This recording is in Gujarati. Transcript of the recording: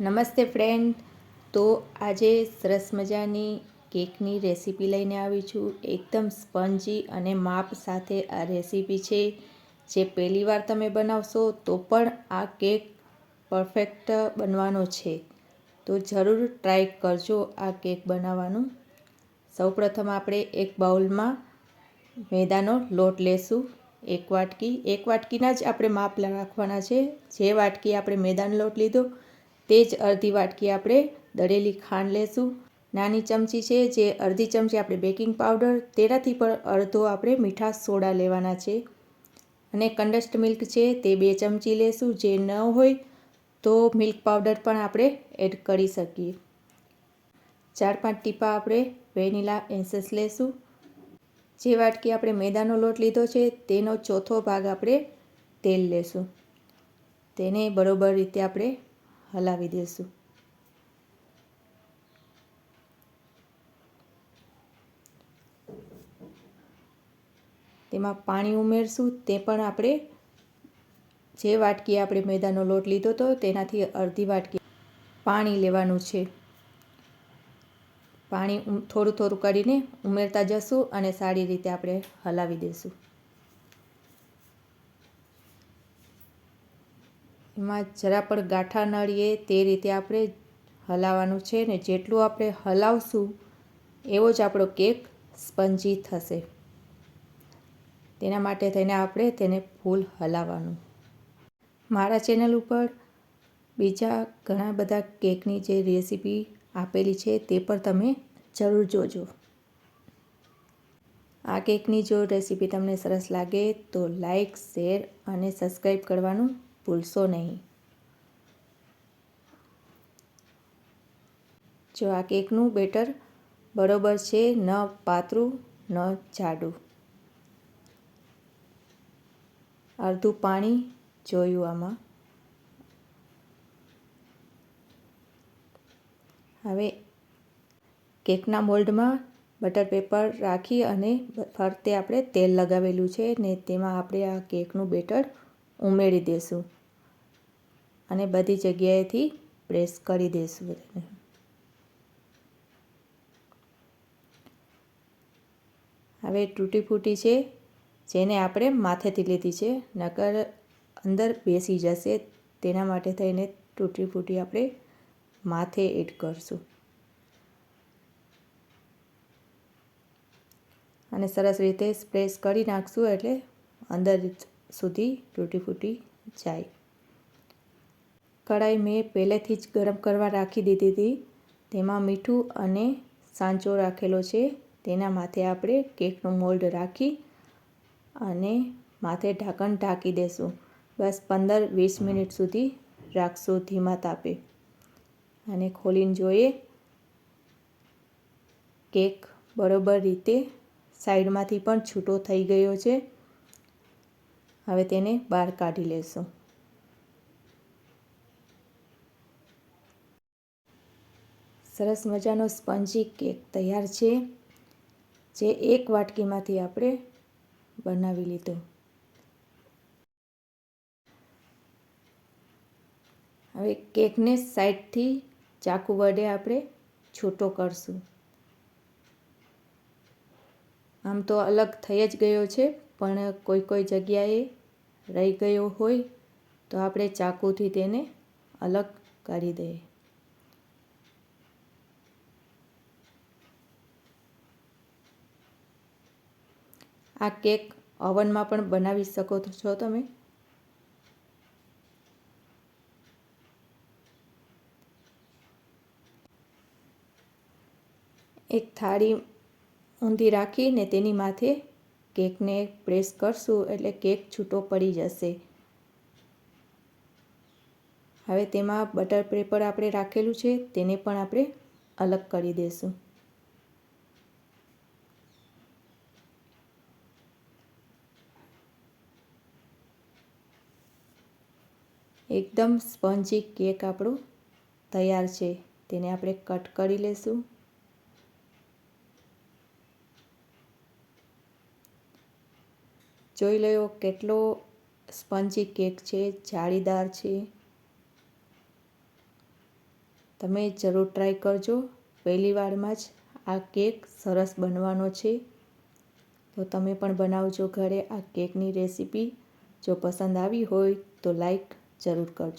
નમસ્તે ફ્રેન્ડ. તો આજે સરસ મજાની કેકની રેસીપી લઈને આવી છું. એકદમ સ્પંજી અને માપ સાથે આ રેસીપી છે. જે પહેલી વાર તમે બનાવશો તો પણ આ કેક પરફેક્ટ બનવાનો છે. તો જરૂર ટ્રાય કરજો આ કેક બનાવવાનું. સૌપ્રથમ આપણે એક બાઉલમાં મેદાનો લોટ લેશું. એક વાટકી, એક વાટકીના જ આપણે માપ રાખવાના છે. જે વાટકી આપણે મેદાનો લોટ લીધો તે જ અડધી વાટકી આપણે દળેલી ખાંડ લેશું. નાની ચમચી છે જે અડધી ચમચી આપણે બેકિંગ પાવડર, તેનાથી પણ અડધો આપણે મીઠા સોડા લેવાના છે. અને કન્ડસ્ટ મિલ્ક છે તે બે ચમચી લેશું. જે ન હોય તો મિલ્ક પાવડર પણ આપણે એડ કરી શકીએ. ચાર પાંચ ટીપા આપણે વેનીલા એન્સેસ લેશું. જે વાટકી આપણે મેદાનો લોટ લીધો છે તેનો ચોથો ભાગ આપણે તેલ લેશું. તેને બરોબર રીતે આપણે હલાવી દઈશું તેમાં પાણી ઉમેરશું, તે પણ આપણે જે વાટકી આપણે મેદાનો લોટ લીધો હતો તેનાથી અડધી વાટકી પાણી લેવાનું છે. પાણી થોડું થોડું કરીને ઉમેરતા જશું અને સારી રીતે આપણે હલાવી દઈશું એમાં જરા પણ ગાંઠા નળીએ તે રીતે આપણે હલાવવાનું છે ને જેટલું આપણે હલાવશું એવો જ આપણો કેક સ્પંજી થશે. તેના માટે થઈને આપણે તેને ફૂલ હલાવવાનું. મારા ચેનલ ઉપર બીજા ઘણા બધા કેકની જે રેસીપી આપેલી છે તે પણ તમે જરૂર જોજો. આ કેકની જો રેસીપી તમને સરસ લાગે તો લાઈક, શેર અને સબસ્ક્રાઈબ કરવાનું ભૂલશો નહીં. જો આ કેકનું બેટર બરોબર છે, ન પાતળું, ન જાડું. અડધું પાણી જોયું આમાં. હવે કેકના મોલ્ડમાં બટર પેપર રાખી અને ફરતે આપણે તેલ લગાવેલું છે ને તેમાં આપણે આ કેકનું બેટર ઉમેરી દઈશું અને બધી જગ્યાએથી પ્રેસ કરી દઈશું બધાને હવે તૂટી ફૂટી છે, જેને આપણે માથેથી લીધી છે. નકર અંદર બેસી જશે, તેના માટે થઈને તૂટી ફૂટી આપણે માથે એડ કરશું. અને સરસ રીતે સ્પ્રેસ કરી નાખશું એટલે અંદર સુધી તૂટી ફૂટી જાય. કઢાઈ મેં પહેલેથી જ ગરમ કરવા રાખી દીધી હતી. તેમાં મીઠું અને સાંચો રાખેલો છે. તેના માથે આપણે કેકનું મોલ્ડ રાખી અને માથે ઢાંકણ ઢાંકી દેશું. બસ પંદર વીસ મિનિટ સુધી રાખશું ધીમા તાપે. અને ખોલીને જોઈએ. કેક બરોબર રીતે સાઈડમાંથી પણ છૂટો થઈ ગયો છે. હવે તેને બહાર કાઢી લેશું. સરસ મજાનો સ્પંજી કેક તૈયાર છે, જે એક વાટકીમાંથી આપણે બનાવી લીધો. હવે કેકને સાઈડથી ચાકુ વડે આપણે છૂટો કરશું. આમ તો અલગ થઈ જ ગયો છે, પણ કોઈ કોઈ જગ્યાએ રહી ગયો હોય તો આપણે ચાકુથી તેને અલગ કરી દઈએ. આ કેક ઓવનમાં પણ બનાવી શકો છો તમે. એક થાળી ઊંધી રાખીને તેની માથે કેકને પ્રેસ કરશું એટલે કેક છૂટો પડી જશે. હવે તેમાં બટર પેપર આપણે રાખેલું છે, તેને પણ આપણે અલગ કરી દઈશું એકદમ સ્પંજી કેક આપણું તૈયાર છે. તેને આપણે કટ કરી લેશું. જોઈ લો કેટલો સ્પંજી કેક છે, જાળીદાર છે. તમે જરૂર ટ્રાય કરજો. પહેલી વારમાં જ આ કેક સરસ બનવાનો છે. તો તમે પણ બનાવજો ઘરે આ કેકની રેસીપી. જો પસંદ આવી હોય તો લાઈક જરૂર કરજો.